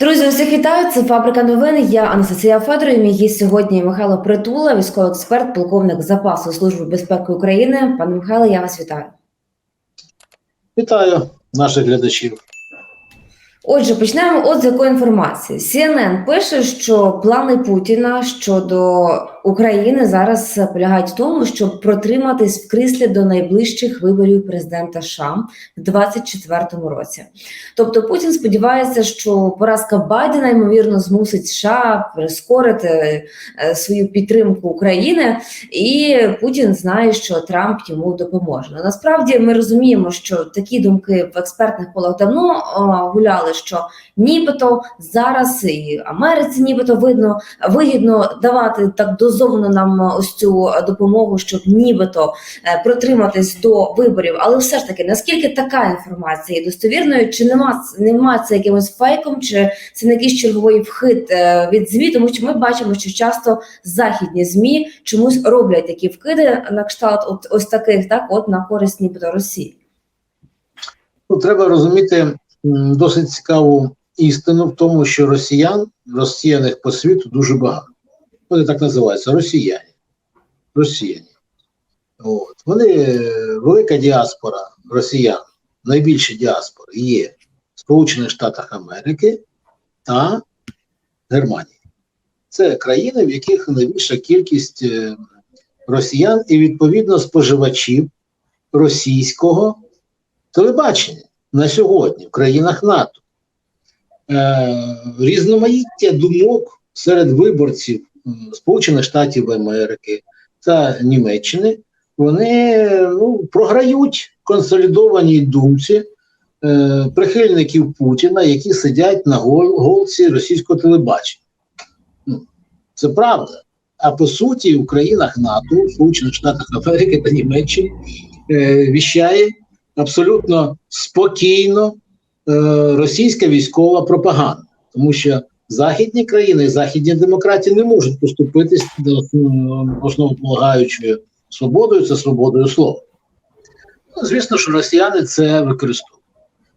Друзі, усіх вітаю. Це фабрика новин. Я Анастасія Федорів. Мій гість сьогодні Михайло Притула, військовий експерт, полковник запасу Служби безпеки України. Пане Михайло, я вас вітаю. Вітаю наших глядачів. Отже, почнемо от з якої інформації. CNN пише, що плани Путіна щодо України зараз полягають в тому, щоб протриматись в кріслі до найближчих виборів президента США в 2024 році. Тобто Путін сподівається, що поразка Байдена ймовірно змусить США прискорити е, свою підтримку України, і Путін знає, що Трамп йому допоможе. Ну, насправді ми розуміємо, що такі думки в експертних колах давно гуляли, що нібито зараз і Америці, нібито видно вигідно давати так дозовано нам ось цю допомогу, щоб нібито е, протриматись до виборів. Але все ж таки, наскільки така інформація є достовірною, чи нема нема це якимось фейком, чи це не якийсь черговий вхид е, від змі, тому що ми бачимо, що часто західні змі чомусь роблять такі вкиди на кшталт, от ось таких, так от на користь нібито Росії. Ну, треба розуміти досить цікаву істину в тому, що росіян, розсіяних по світу дуже багато. Вони так називаються росіяни. Росіяни. От. Вони е, велика діаспора росіян, найбільша діаспора є в Сполучених Штатах Америки та Германії. Це країни, в яких найбільша кількість е, росіян і відповідно споживачів російського телебачення на сьогодні в країнах НАТО. Е, різноманіття думок серед виборців Сполучених Штатів Америки та Німеччини вони ну, програють консолідованій думці е, прихильників Путіна, які сидять на гол, голці російського телебачення. Ну, це правда. А по суті, в країнах НАТО, Сполучених Штатах Америки та Німеччини е, віщає абсолютно спокійно е, російська військова пропаганда, тому що західні країни, західні демократії не можуть поступитись до основополагаючою свободою, це свободою слова. Ну, звісно, що росіяни це використовують.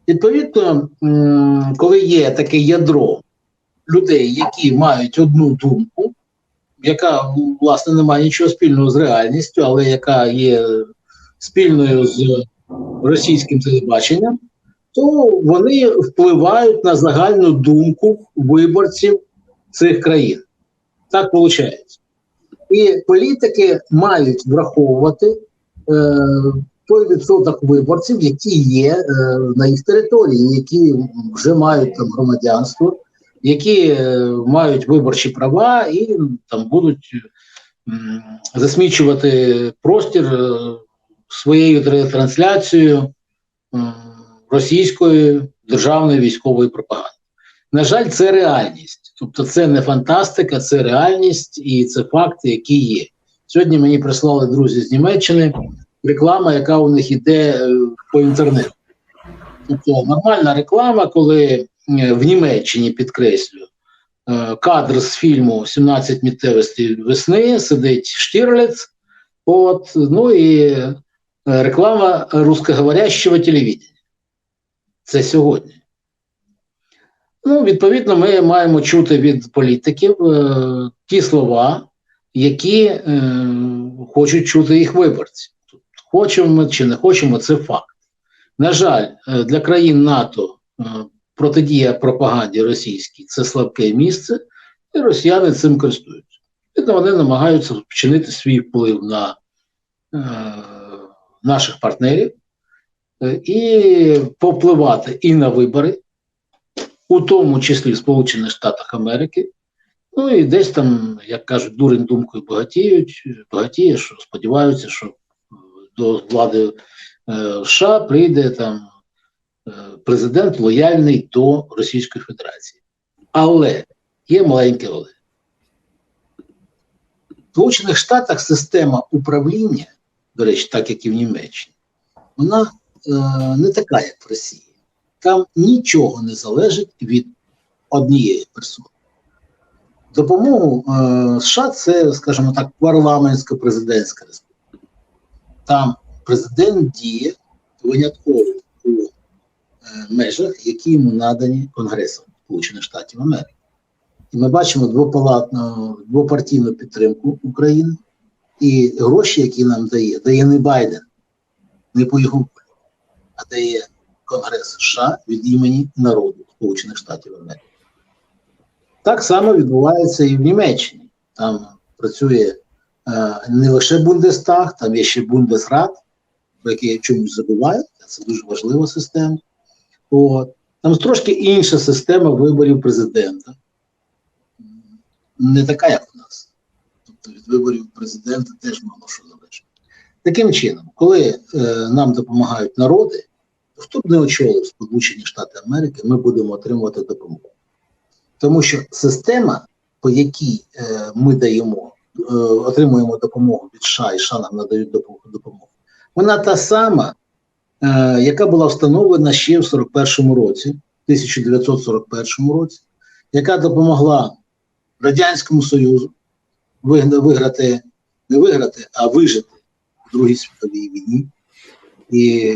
Відповідно, коли є таке ядро людей, які мають одну думку, яка власне не має нічого спільного з реальністю, але яка є спільною з російським телебаченням, то вони впливають на загальну думку виборців цих країн. Так виходить. І політики мають враховувати е, той відсоток виборців, які є е, на їх території, які вже мають там громадянство, які е, мають виборчі права і там будуть м, засмічувати простір е, своєю трансляцією м, російської державної військової пропаганди. На жаль, це реальність. Тобто, це не фантастика, це реальність і це факти, які є. Сьогодні мені прислали друзі з Німеччини реклама, яка у них іде е, по інтернету. Тобто нормальна реклама, коли е, в Німеччині підкреслюю, е, кадр з фільму «17 миттєвостей весни сидить Штірлиц. От, ну і реклама русскоговорящого телевідення. Це сьогодні. Ну, відповідно, ми маємо чути від політиків е, ті слова, які е, хочуть чути їх виборці. Тут Хочемо ми чи не хочемо, це факт. На жаль, е, для країн НАТО е, протидія пропаганді російській це слабке місце, і росіяни цим користуються. Відповідно, вони намагаються вчинити свій вплив на е, наших партнерів і повпливати і на вибори, у тому числі в Сполучених Штатах Америки. Ну і десь там, як кажуть, дурень думкою багатіють, багатіє, що сподіваються, що е, до влади е, США прийде там е, президент лояльний до Російської Федерації. Але є маленьке але. В Сполучених Штатах система управління, до речі, так як і в Німеччині, вона е, не така, як в Росії. Там нічого не залежить від однієї персони. Допомогу е, США це, скажімо так, парламентсько-президентська республіка. Там президент діє винятково у е, межах, які йому надані Конгресом. Сполучених Штатів Америки. І ми бачимо двопалатну, двопартійну підтримку України і гроші, які нам дає, дає не Байден, не по його а Конгрес США від імені народу Сполучених Штатів Америки. Так само відбувається і в Німеччині. Там працює е, не лише Бундестаг, там є ще Бундесрат, про який чомусь забувають. Це дуже важлива система. От. Там трошки інша система виборів президента. Не така, як у нас. Тобто від виборів президента теж мало що залежить. Таким чином, коли е, нам допомагають народи, хто б не очолив Сполучені Штати Америки, ми будемо отримувати допомогу. Тому що система, по якій е, ми даємо, е, отримуємо допомогу від США і США нам надають допомогу, вона та сама, е, яка була встановлена ще в 41-му році, 1941 році, яка допомогла Радянському Союзу виграти, не виграти, а вижити в Другій світовій війні і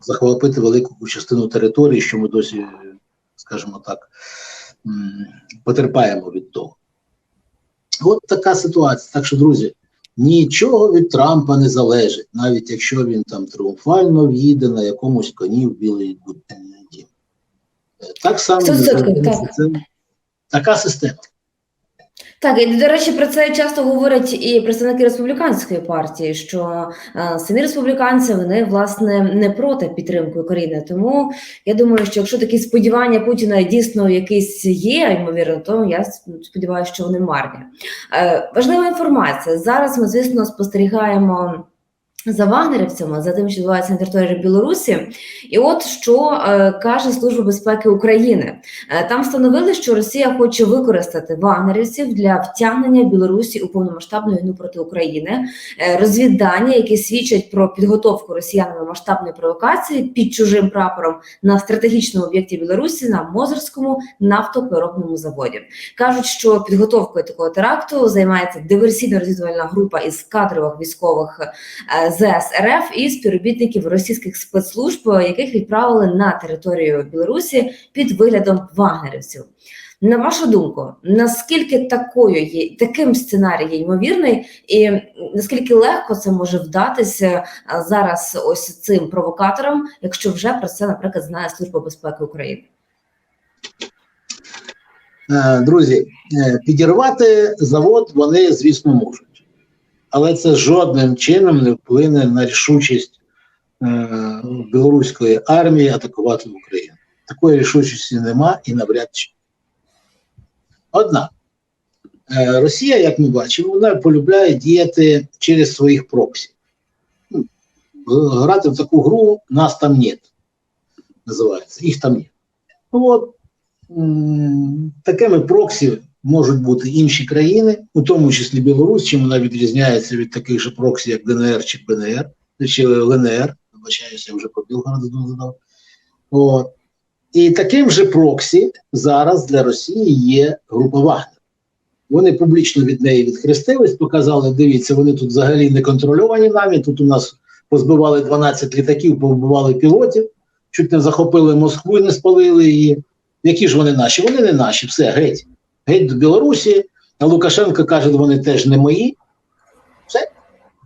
захопити велику частину території, що ми досі, скажімо так, потерпаємо від того. От така ситуація. Так що, друзі, нічого від Трампа не залежить, навіть якщо він там тріумфально в'їде на якомусь коні в білий дім. Е, Так само це така система. Так, і до речі, про це часто говорять і представники республіканської партії, що а, самі республіканці вони власне не проти підтримки України. Тому я думаю, що якщо такі сподівання Путіна дійсно якісь є, ймовірно, то я сподіваюся, що вони марні. Е, важлива інформація. Зараз ми, звісно, спостерігаємо. За вагнерівцями, за тим, що відбувається на території Білорусі, і от що е, каже Служба безпеки України. Е, Там встановили, що Росія хоче використати вагнерівців для втягнення Білорусі у повномасштабну війну проти України. Е, Розвіддання, які свідчать про підготовку росіянами масштабної провокації під чужим прапором на стратегічному об'єкті Білорусі на Мозерському нафтопереробному заводі. кажуть, що підготовкою такого теракту займається диверсійно-розвідувальна група із кадрових військових е, ЗС РФ і співробітників російських спецслужб, яких відправили на територію Білорусі під виглядом вагнерівців. На вашу думку, наскільки такою є таким сценарій є ймовірний, і наскільки легко це може вдатися зараз ось цим провокаторам, якщо вже про це, наприклад, знає Служба безпеки України? Е, Друзі, е, підірвати завод вони, звісно, можуть. Але це жодним чином не вплине на рішучість е, білоруської армії атакувати Україну. Такої рішучості нема і навряд чи. Однак, е, Росія, як ми бачимо, вона полюбляє діяти через своїх проксі. Ну, Грати в таку гру нас там нет. Називається, їх там нет. Ну, от, такими проксі можуть бути інші країни, у тому числі Білорусь, чим вона відрізняється від таких же проксі, як ДНР чи ПНР, чи ЛНР. Вибачаюся, я вже про Білгород задав. От. І таким же проксі зараз для Росії є група Вагнер. Вони публічно від неї відхрестились, показали, дивіться, вони тут взагалі не контрольовані нами. Тут у нас позбивали 12 літаків, повбивали пілотів, чуть не захопили Москву і не спалили її. Які ж вони наші? Вони не наші, все, геть. Геть до Білорусі. А Лукашенко каже, вони теж не мої. Все.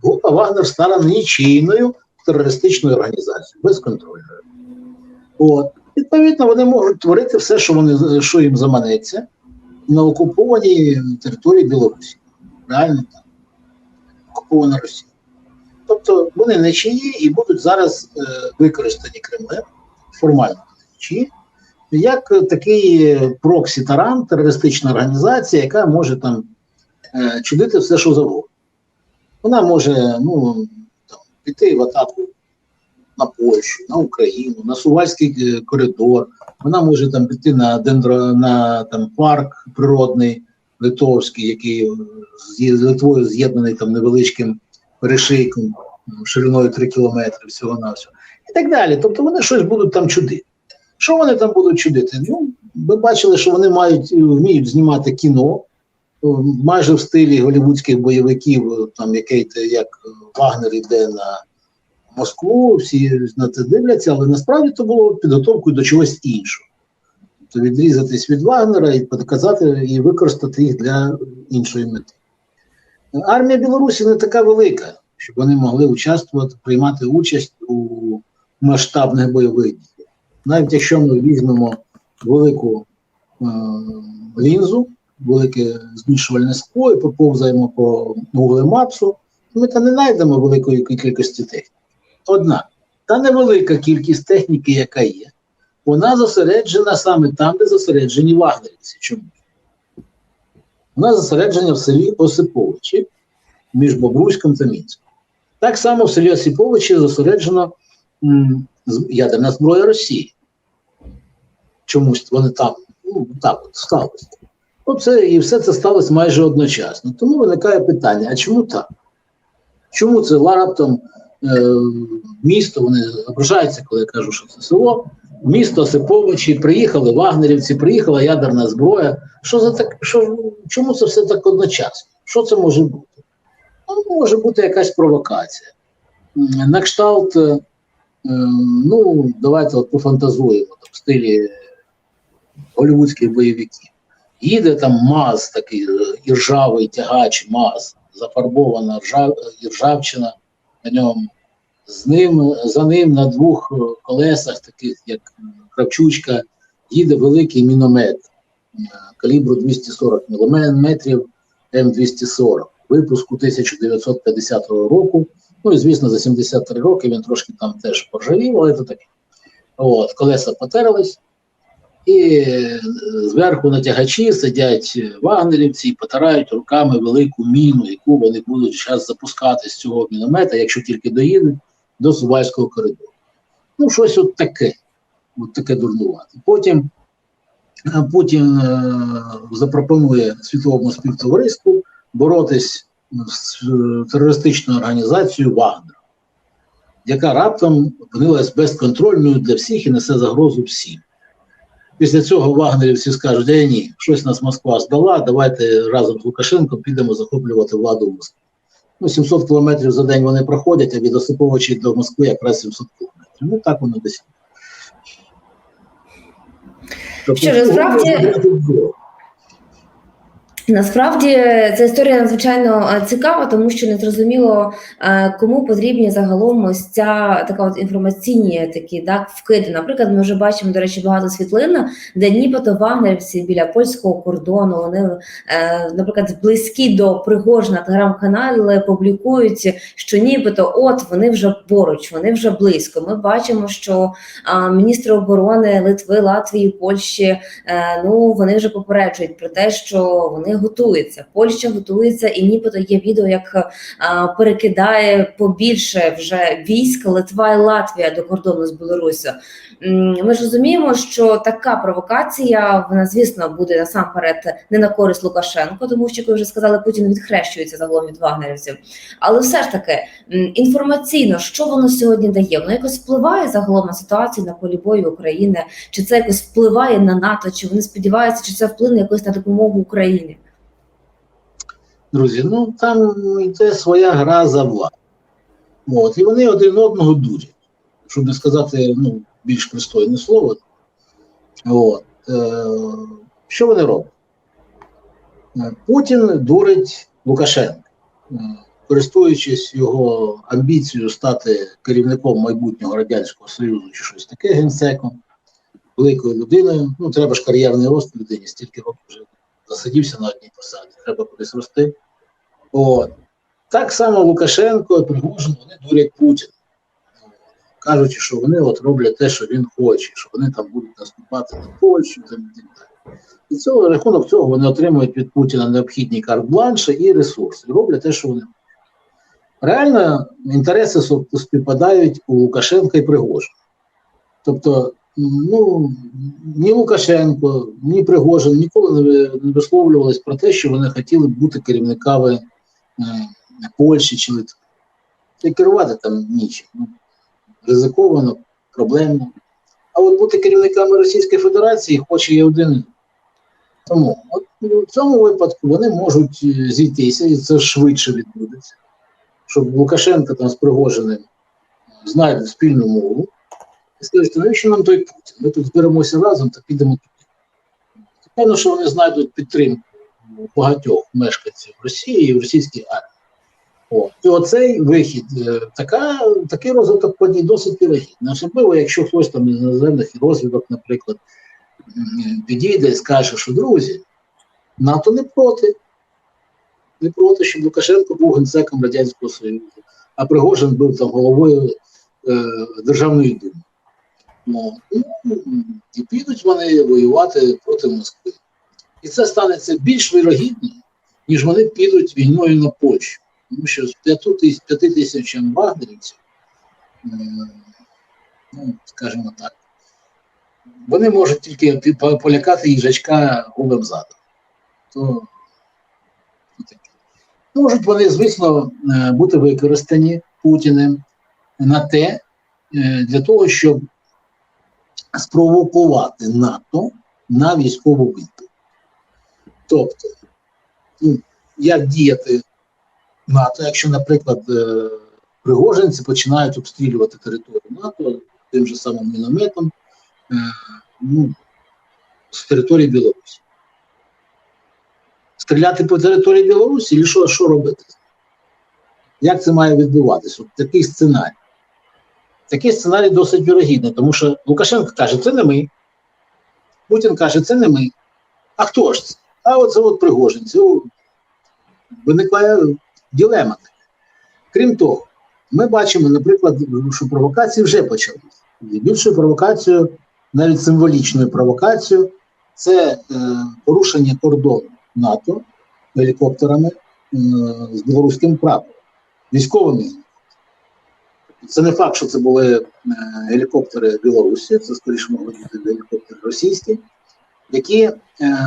Група Вагнер стала нічийною терористичною організацією, безконтрольною. От. Відповідно, вони можуть творити все, що вони що їм заманеться на окупованій території Білорусі. Реально так. Окупована Росія. Тобто вони не чиї і будуть зараз е, використані Кремлем, формально чиї, як такий проксі-таран, терористична організація, яка може там е, чудити все, що завгодно. Вона може ну, там, піти в атаку на Польщу, на Україну, на Сувальський е, коридор. Вона може там піти на дендро, на там парк природний литовський, який з Литвою з'єднаний там невеличким перешийком шириною 3 кілометри всього на всього. І так далі. Тобто вони щось будуть там чудити. Що вони там будуть чудити? Ну, ви бачили, що вони мають вміють знімати кіно е, майже в стилі голівудських бойовиків, е, там який як Вагнер йде на Москву, всі на це дивляться, але насправді це було підготовкою до чогось іншого. Тобто відрізатись від Вагнера і показати і використати їх для іншої мети. Армія Білорусі не така велика, щоб вони могли участвувати, приймати участь у масштабних бойових діях. Навіть якщо ми візьмемо велику е, лінзу, велике збільшувальне скло і поповзаємо по Google Maps, ми там не знайдемо великої кількості техніки. Однак, та невелика кількість техніки, яка є, вона зосереджена саме там, де зосереджені вагнерівці. Чому? Вона зосереджена в селі Осиповичі між Бобруйськом та Мінськом. Так само в селі Осиповичі зосереджена м, ядерна зброя Росії. Чомусь вони там, ну, так от сталося. Оце, і все це сталося майже одночасно. Тому виникає питання: а чому так? Чому це раптом е, місто, вони ображаються, коли я кажу, що це село, місто Осиповичі, приїхали вагнерівці, приїхала ядерна зброя. Що за так, що, чому це все так одночасно? Що це може бути? Ну, може бути якась провокація. На кшталт, е, ну, давайте от пофантазуємо там, в стилі голівудських бойовиків. Їде там МАЗ, такий е, іржавий тягач МАЗ, зафарбована ржав, іржавчина на ньому. З ним, за ним на двох е, колесах, таких як Кравчучка, їде великий міномет е, калібру 240 мм М240, випуску 1950 року. Ну і звісно, за 73 роки він трошки там теж поржавів, але це таке. От, колеса потерлись, і е, зверху на тягачі сидять вагнерівці і потирають руками велику міну, яку вони будуть зараз запускати з цього міномета, якщо тільки доїдуть до Сувальського коридору. Ну, щось от таке, от таке дурнувати. Потім Путін е, запропонує світовому співтовариству боротись з е, терористичною організацією Вагнер, яка раптом опинилась безконтрольною для всіх і несе загрозу всім. Після цього вагнерівці скажуть, е, ні, щось нас Москва здала, давайте разом з Лукашенком підемо захоплювати владу в Москві. Ну, 700 кілометрів за день вони проходять, а від Осиповичі до Москви якраз 700 кілометрів. Ну так воно десь. Тобто, Що ж, насправді- Насправді ця історія надзвичайно е, цікава, тому що не зрозуміло, е, кому потрібні загалом ось ця така от інформаційні такі так вкиди. Наприклад, ми вже бачимо, до речі, багато світлин, де нібито вагнерівці біля польського кордону. Вони, е, наприклад, близькі до Пригожина телеграм-каналі публікують, що нібито от вони вже поруч, вони вже близько. Ми бачимо, що е, міністри оборони Литви, Латвії, Польщі е, ну вони вже попереджують про те, що вони готуються. Польща готується, і нібито є відео, як е, перекидає побільше вже військ Литва і Латвія до кордону з Білоруссю. М, Ми ж розуміємо, що така провокація вона, звісно, буде насамперед не на користь Лукашенко, тому що як ви вже сказали, Путін відхрещується загалом від вагнерівців. Але все ж таки інформаційно, що воно сьогодні дає? Воно якось впливає загалом на ситуацію на полі бою України, чи це якось впливає на НАТО, чи вони сподіваються, чи це вплине якось на допомогу Україні? Друзі, ну там йде своя гра за владу. От, і вони один одного дурять, щоб не сказати ну, більш пристойне слово. От, е, що вони роблять? Е, Путін дурить Лукашенка, е, користуючись його амбіцією стати керівником майбутнього Радянського Союзу чи щось таке генсеком, великою людиною. Ну, треба ж кар'єрний рост людині, стільки років вже засидівся на одній посаді, треба кудись рости. От. Так само Лукашенко і Пригожин вони дурять Путіна, кажучи, що вони от роблять те, що він хоче, що вони там будуть наступати на Польщу і так далі. І цього рахунок цього вони отримують від Путіна необхідні карт-бланші і ресурси, роблять те, що вони хочуть. Реально інтереси співпадають у Лукашенка і Пригожина. Тобто, ну, ні Лукашенко, ні Пригожин ніколи не висловлювались про те, що вони хотіли бути керівниками Польщі чи Литви. І керувати там нічим. Ну, ризиковано, проблемно. А от бути керівниками Російської Федерації хоче є один. Тому от в цьому випадку вони можуть е, зійтися, і це швидше відбудеться. Щоб Лукашенко там з Пригожиним знайдуть спільну мову і скажуть, навіщо нам той Путін? Ми тут зберемося разом та підемо туди. Певно, що вони знайдуть підтримку багатьох мешканців Росії і в російській армії. От. І оцей вихід, е, така, такий розвиток подій досить вірогідний. Особливо, якщо хтось там із іноземних розвідок, наприклад, підійде і скаже, що друзі, НАТО не проти. Не проти, щоб Лукашенко був генсеком Радянського Союзу, а Пригожин був там головою е, Державної думи. Ну, і підуть вони воювати проти Москви. І це станеться більш вірогідно, ніж вони підуть війною на Польщу. Тому що з 5 тисячам вагнерівців, ну, скажімо так, вони можуть тільки полякати їжачка голим задом. То, то. Можуть вони, звісно, е, бути використані Путіним на те, е, для того, щоб спровокувати НАТО на військову відповідь. Тобто, ну, як діяти НАТО, якщо, наприклад, е, пригожинці починають обстрілювати територію НАТО тим же самим мінометом е, ну, з території Білорусі. Стріляти по території Білорусі, і що, що робити? Як це має відбуватися? От такий сценарій. Такий сценарій досить вірогідний, тому що Лукашенко каже, це не ми. Путін каже, це не ми. А хто ж це? А от це от пригожинці. О, Виникає ділема. Крім того, ми бачимо, наприклад, що провокації вже почалися. Більшою провокацією, навіть символічною провокацією, це е, порушення кордону НАТО гелікоптерами е, з білоруським прапором, військовими. Це не факт, що це були е, гелікоптери Білорусі, це скоріше могли бути гелікоптери російські, які е,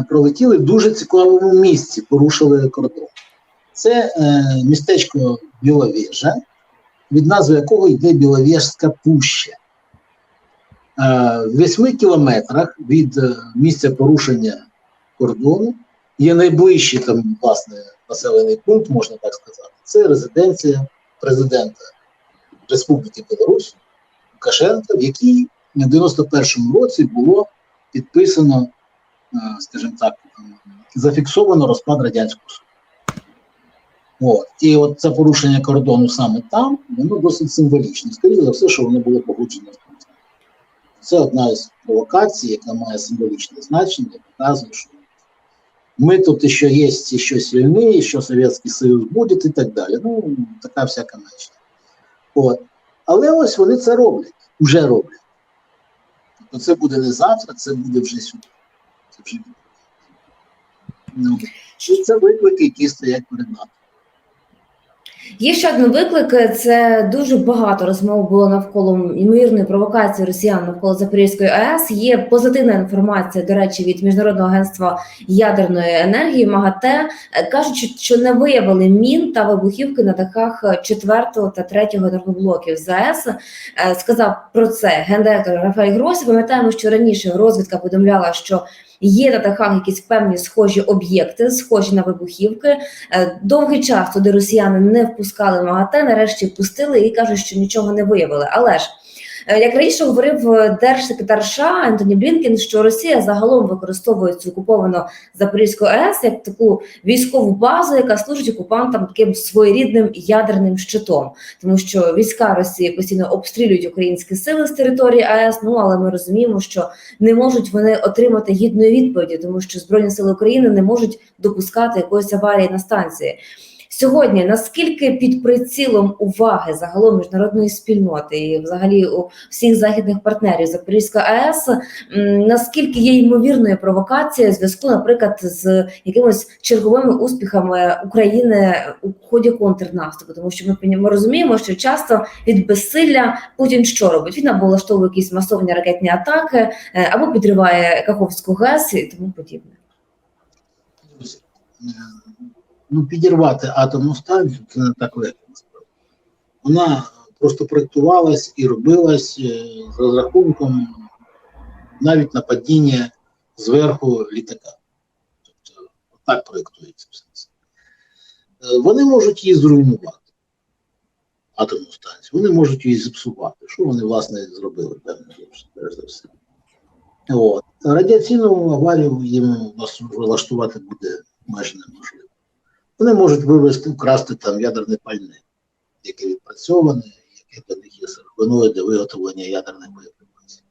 пролетіли в дуже цікавому місці, порушили кордон. Це е, містечко Біловежа, від назви якого йде Біловежська пуща. Е, в 8 кілометрах від місця порушення кордону є найближчий там, власне, населений пункт, можна так сказати. Це резиденція президента Республіки Білорусь Лукашенка, в якій в 91-му році було підписано, скажімо так, зафіксовано розпад Радянського Союзу. І от це порушення кордону саме там, воно досить символічне. Скоріше за все, що воно було погоджено з Путіним. Це одна із провокацій, яка має символічне значення, показує, що ми тут ще є, ще сильні, що Совєтський Союз буде і так далі. Ну, така всяка мечта. От. Але ось вони це роблять, вже роблять. Тобто це буде не завтра, це буде вже сьогодні. Це виклики, які стоять перед нами. Є ще один виклик. Це дуже багато розмов було навколо ймовірної провокації росіян навколо Запорізької АЕС. Є позитивна інформація, до речі, від міжнародного агентства ядерної енергії МАГАТЕ. Е, кажуть, що- не виявили мін та вибухівки на дахах четвертого та третього енергоблоків ЗАЕС. Е, Сказав про це гендиректор Рафаель Гросі. Пам'ятаємо, що раніше розвідка повідомляла, що є на дахах якісь певні схожі об'єкти, схожі на вибухівки. Е, Довгий час туди росіяни не впускали МАГАТЕ, нарешті впустили і кажуть, що нічого не виявили. Але ж е, як раніше говорив е, держсекретар США Ентоні Блінкен, що Росія загалом використовує цю окуповану Запорізьку АЕС як таку військову базу, яка служить окупантам таким своєрідним ядерним щитом, тому що війська Росії постійно обстрілюють українські сили з території АЕС. Ну але ми розуміємо, що не можуть вони отримати гідної відповіді, тому що збройні сили України не можуть допускати якоїсь аварії на станції. Сьогодні наскільки під прицілом уваги загалом міжнародної спільноти і взагалі у всіх західних партнерів Запорізька АЕС, наскільки є ймовірною провокація в зв'язку, наприклад, з якимось черговими успіхами України у ході контрнаступу, тому що ми ми розуміємо, що часто від безсилля Путін що робить? Він або влаштовує якісь масовні ракетні атаки, е, або підриває Каховську ГЕС і тому подібне. Ну, підірвати атомну станцію це не так легко. насправді. Вона просто проєктувалась і робилась е, з розрахунком навіть на падіння зверху літака. Тобто так проєктується все це. Е, Вони можуть її зруйнувати, атомну станцію, вони можуть її зіпсувати. Що вони, власне, зробили, перш за все. От. Радіаційну аварію їм влаштувати буде майже неможливо. Вони можуть вивезти, вкрасти там ядерне пальне, яке відпрацьоване, яке для них є сировиною для виготовлення ядерних боєприпасів.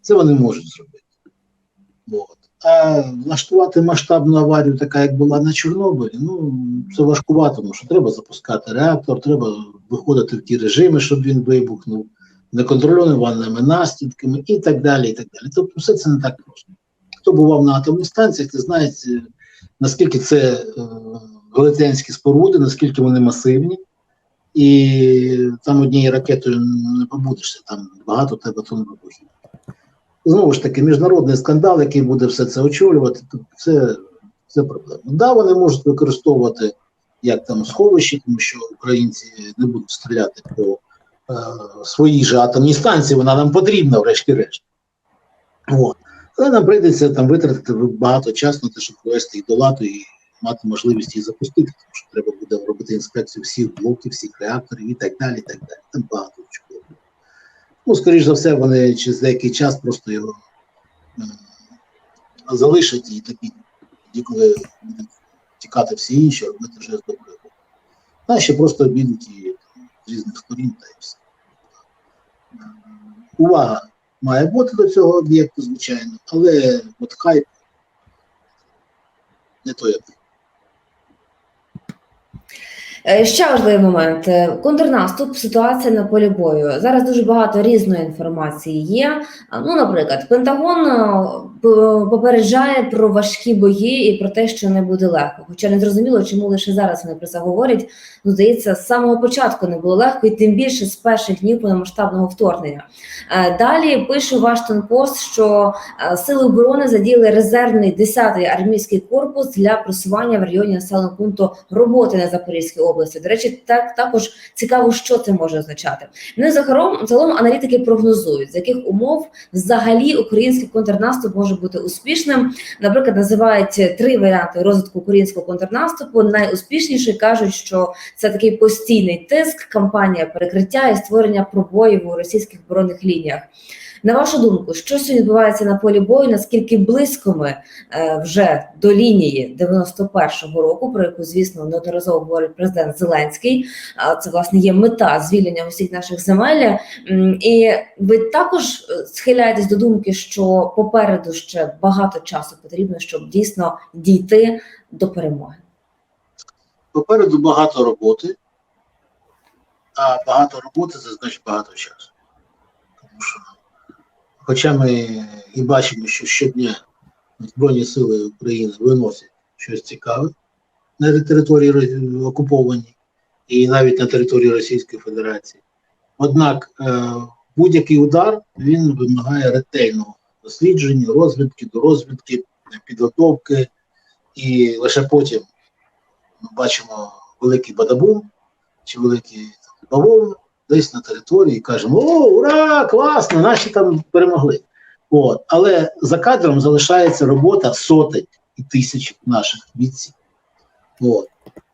Це вони можуть зробити. От. А влаштувати масштабну аварію, така як була на Чорнобилі, ну це важкувато, тому що треба запускати реактор, треба виходити в ті режими, щоб він вибухнув, неконтрольованими наслідками і так далі. і так далі. Тобто все це не так просто. Хто бував на атомних станціях, ти знаєш, наскільки це велетенські споруди, наскільки вони масивні, і там однією ракетою не побудешся, там багато тебе тонн вибухів. Знову ж таки, міжнародний скандал, який буде все це очолювати, це, це проблема. Да, вони можуть використовувати як там сховище, тому що українці не будуть стріляти по е, своїй же атомній станції, вона нам потрібна, врешті-решт. От. Але нам прийдеться там витратити багато часу на те, щоб провести їх до ладу і мати можливість її запустити, тому що треба буде робити інспекцію всіх блоків, всіх реакторів і так далі. і так далі. Там багато чого. Ну, скоріш за все, вони через деякий час просто його м, залишать і такі, тоді, коли будуть тікати всі інші, робити вже з доброго. Наші просто обідуть її з різних сторін та і все. Увага має бути до цього об'єкту, звичайно, але от хайп не той ефект. Е, Ще важливий момент: Е, контрнаступ, ситуація на полі бою. Зараз дуже багато різної інформації є. Ну, наприклад, Пентагон е, попереджає про важкі бої і про те, що не буде легко. Хоча не зрозуміло, чому лише зараз вони про це говорять. Ну, здається, з самого початку не було легко, і тим більше з перших днів повномасштабного вторгнення. Далі пише Вашингтон Пост, що сили оборони задіяли резервний 10-й армійський корпус для просування в районі населеного пункту роботи на Запорізькій області. До речі, так також цікаво, що це може означати. Ну і загалом, загалом аналітики прогнозують, з яких умов взагалі український контрнаступ може бути успішним. Наприклад, називають три варіанти розвитку українського контрнаступу. Найуспішніші кажуть, що це такий постійний тиск, кампанія перекриття і створення пробоїв у російських оборонних лініях. На вашу думку, що сьогодні відбувається на полі бою? Наскільки близько ми е, вже до лінії 91-го року, про яку звісно неодноразово говорить президент Зеленський? Це власне є мета звільнення усіх наших земель. І ви також е, схиляєтесь до думки, що попереду ще багато часу потрібно, щоб дійсно дійти до перемоги. Попереду багато роботи, а багато роботи це значить багато часу. Тому що, хоча ми і бачимо, що щодня Збройні сили України виносять щось цікаве на території окупованій і навіть на території Російської Федерації. Однак е, будь-який удар він вимагає ретельного дослідження, розвідки, до розвідки, підготовки, і лише потім ми бачимо великий бадабум чи великий там, бавовну десь на території і кажемо: О, ура! Класно! Наші там перемогли. От. Але за кадром залишається робота сотень і тисяч наших бійців. От.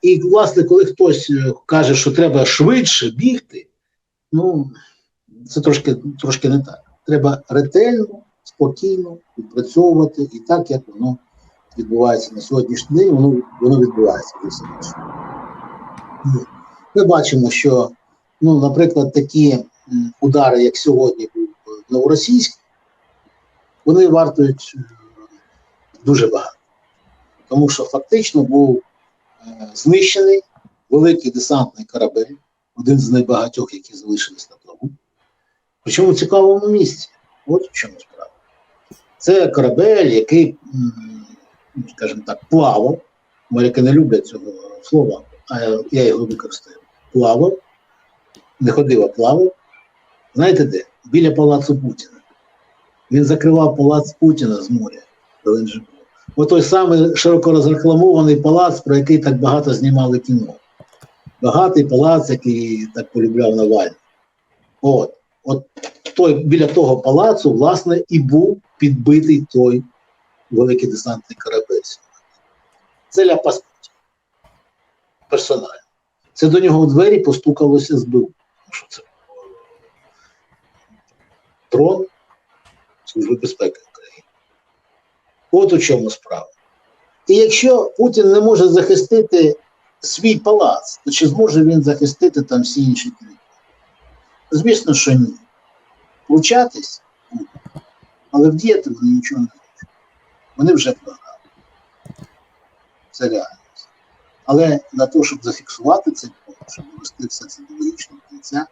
І, власне, коли хтось е, каже, що треба швидше бігти, ну це трошки, трошки не так. Треба ретельно, спокійно відпрацьовувати і так, як воно відбувається на сьогоднішній день, воно, воно відбувається. Ми бачимо, що, ну, наприклад, такі удари, як сьогодні був е, новоросійський, вони вартують е, дуже багато. Тому що фактично був е, знищений великий десантний корабель, один з найбагатьох, які залишились на плаву. Причому в цікавому місці. От в чому справа. Це корабель, який, ну, скажімо так, плавав. Моряки не люблять цього слова, а я його використаю. Плавав, не ходив, а плавав. Знаєте де? Біля палацу Путіна. Він закривав палац Путіна з моря, же був. Ось той самий широко розрекламований палац, про який так багато знімали кіно. Багатий палац, який так полюбляв Навальний. От, от той, біля того палацу, власне, і був підбитий той великий десантний корабель. Це ля паспорті. Персонально. Це до нього у двері постукалося СБУ. Що це дрон Служби безпеки України. От у чому справа. І якщо Путін не може захистити свій палац, то чи зможе він захистити там всі інші території? Звісно, що ні. Влучатись, але вдіяти вони нічого не можуть. Вони вже програли. Це реальність. Але на те, щоб зафіксувати план, щоб довести все це до логічного кінця,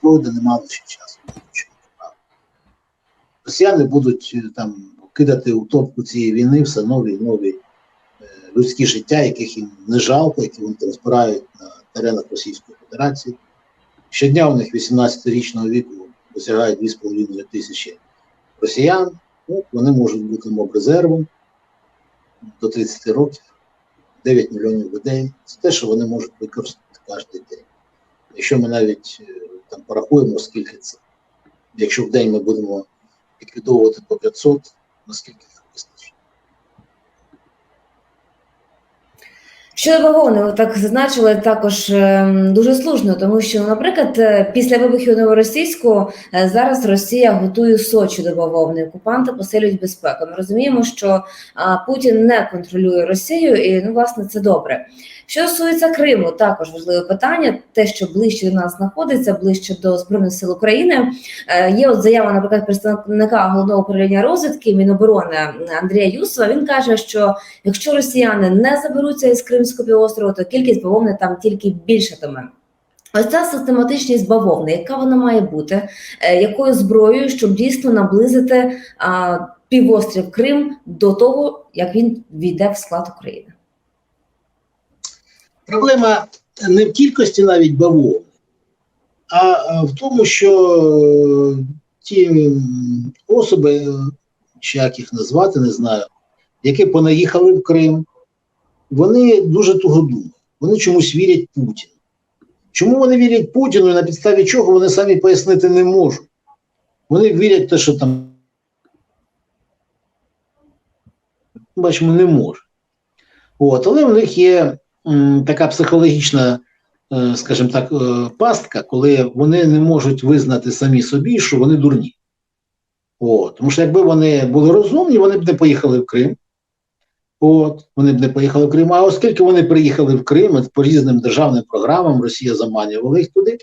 пройде немало ще часу. Росіяни будуть е, там кидати у топку цієї війни все нові і нові е, людські життя, яких їм не жалко, які вони там збирають на теренах Російської Федерації. Щодня у них 18-річного віку досягають 2,5 тисячі росіян. Ну, вони можуть бути мобрезервом до 30 років, 9 мільйонів людей. Це те, що вони можуть використати кожен день. Якщо ми навіть е, там порахуємо, скільки це, якщо в день ми будемо ліквідовувати по 500, наскільки це вистачить? Щодо бавовни, ви так зазначили також ем, дуже слушно, тому що, наприклад, е, після вибухів новоросійського е, зараз Росія готує Сочі до бавовни. Окупанти посилюють безпеку. Ми розуміємо, що Путін не контролює Росію, і ну власне це добре. Що стосується Криму, також важливе питання. Те, що ближче до нас знаходиться, ближче до збройних сил України. Е, Є от заява, наприклад, представника головного управління розвідки Міноборони Андрія Юсова. Він каже, що якщо росіяни не заберуться із Кримського півострову, то кількість бавовни там тільки більшатиме. Ось ця систематичність бавовни, яка вона має бути, е, якою зброєю, щоб дійсно наблизити а, півострів Крим до того, як він війде в склад України. Проблема не в кількості навіть бавовни, а а в тому, що е, ті особи, е, чи як їх назвати, не знаю, які понаїхали в Крим, вони дуже туго думають. Вони чомусь вірять Путіну. Чому вони вірять Путіну і на підставі чого вони самі пояснити не можуть? Вони вірять те, що там бачимо, не може. От, але в них є м, така психологічна, е, скажімо так, е, пастка, коли вони не можуть визнати самі собі, що вони дурні. От, тому що якби вони були розумні, вони б не поїхали в Крим. От, вони б не поїхали в Крим. А оскільки вони приїхали в Крим по різним державним програмам, Росія заманювала їх туди,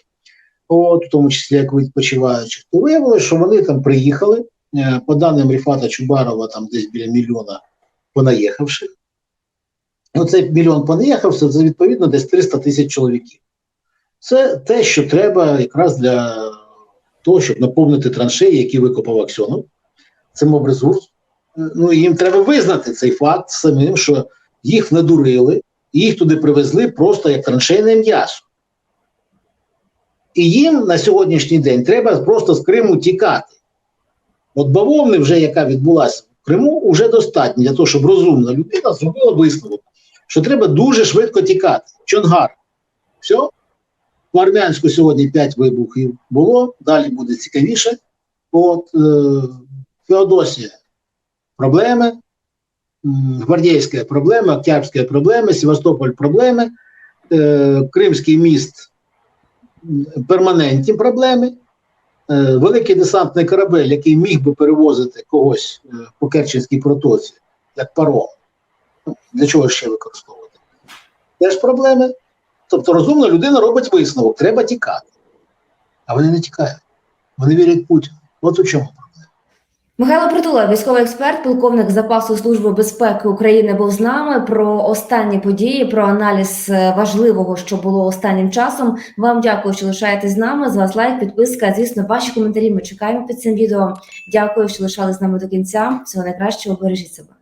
от, в тому числі як відпочиваючих, то виявилося, що вони там приїхали. Е, По даним Ріфата Чубарова, там десь біля мільйона понаїхавших. Ну, цей мільйон понаїхався, це відповідно десь 300 тисяч чоловіків. Це те, що треба якраз для того, щоб наповнити траншеї, які викопав Аксьонов. Це мобрезурс. Ну, їм треба визнати цей факт самим, що їх надурили, і їх туди привезли просто як траншейне м'ясо. І їм на сьогоднішній день треба просто з Криму тікати. От бавовни, вже яка відбулася в Криму, вже достатньо для того, щоб розумна людина зробила висновок, що треба дуже швидко тікати. Чонгар. Все. У Армянську сьогодні 5 вибухів було, далі буде цікавіше. От е, Феодосія проблеми, м, Гвардейська проблема, Октябрьська проблема, Севастополь проблеми, е, Кримський міст перманентні проблеми. Е, великий десантний корабель, який міг би перевозити когось е, по Керченській протоці, як паром. Ну, Для чого ще використовувати? Теж проблеми. Тобто розумна людина робить висновок, треба тікати. А вони не тікають. Вони вірять Путіну. От у чому. Михайло Притула, військовий експерт, полковник запасу Служби безпеки України, був з нами про останні події, про аналіз е, важливого, що було останнім часом. Вам дякую, що лишаєтесь з нами. З вас лайк, підписка. Звісно, ваші коментарі. Ми чекаємо під цим відео. Дякую, що лишались з нами до кінця. Всього найкращого, бережіть себе.